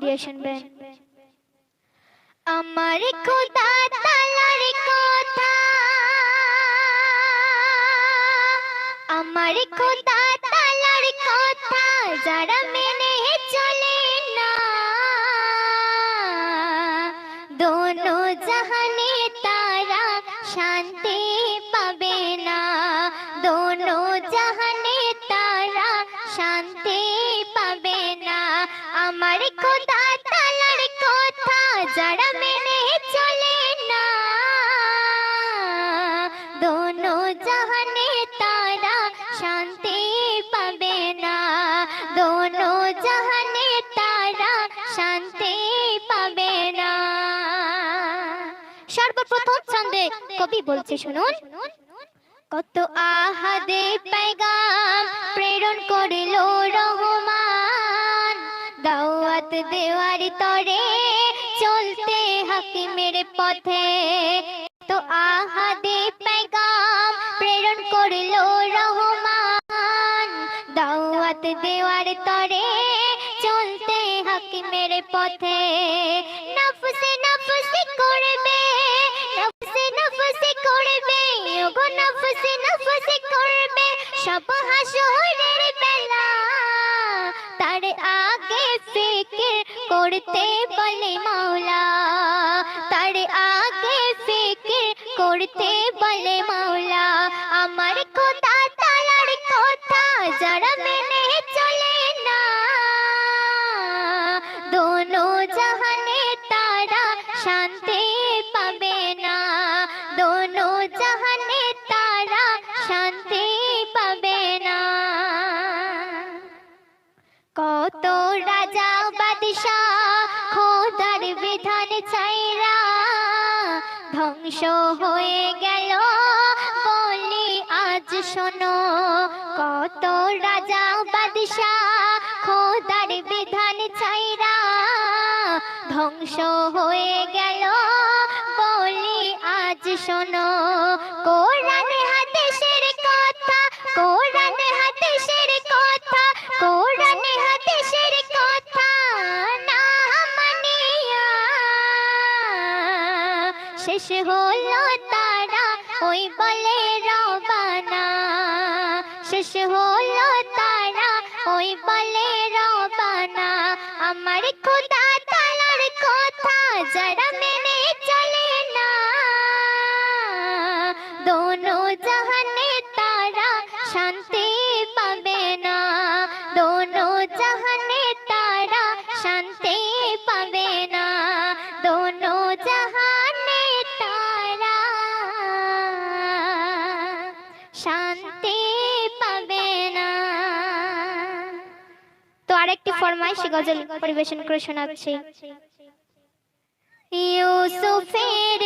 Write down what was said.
দিয়ে শুনবেন আমার খোদা তালার কথা। আমার খোদা তালার কথা যারা মেনে চলে না। দোনো জাহানে তারা শান্তি পাবে না। দোনো জাহানে তারা শান্তি আমার কথা তালার কথা যারা মেনে চলে না, দোনো জাহানে তারা শান্তি পাবে না, দোনো জাহানে তারা শান্তি পাবে না। সর্বপ্রথম ছন্দে কবি বলছে, শুনুন। কত আহাদে পেগাম প্রেরণ করিল রহমান। দেওয়ার তরে চলতে হাকিমের পথে। তো আহাদে পেগাম প্রেরণ করিল রহমান। দাওয়াত দেওয়ার তরে চলতে হাকিমের পথে। নফসে নফসে করবে, নফসে নফসে করবে, ওগো নফসে নফসে করবে, সব করতে বলে মাওলা। তার আগে ফিকির করতে বলে মাওলা। আমার খোদা তালার কথা যারা মেনে চলে না, দোনো জাহানে তারা শান্তি চাইরা ধ্বংস হয়ে গেল। বলি, আজ শোনো, কত রাজা বাদশাহ খোদার বিধান চাইরা ধ্বংস হয়ে গেল। বলি, আজ শোনো শেষ হলো তারা, ওই বলে রবানা। শেষ হলো তারা, ওই বলে রবানা। আমার খোদা তালার কথা যারা মেনে চলে না। দোনো জাহানে তারা শান্তি শান্তি পাবে না তো আরেকটি ফরমাইশি গজল পরিবেশন করে শোনাচ্ছি। ইউসুফের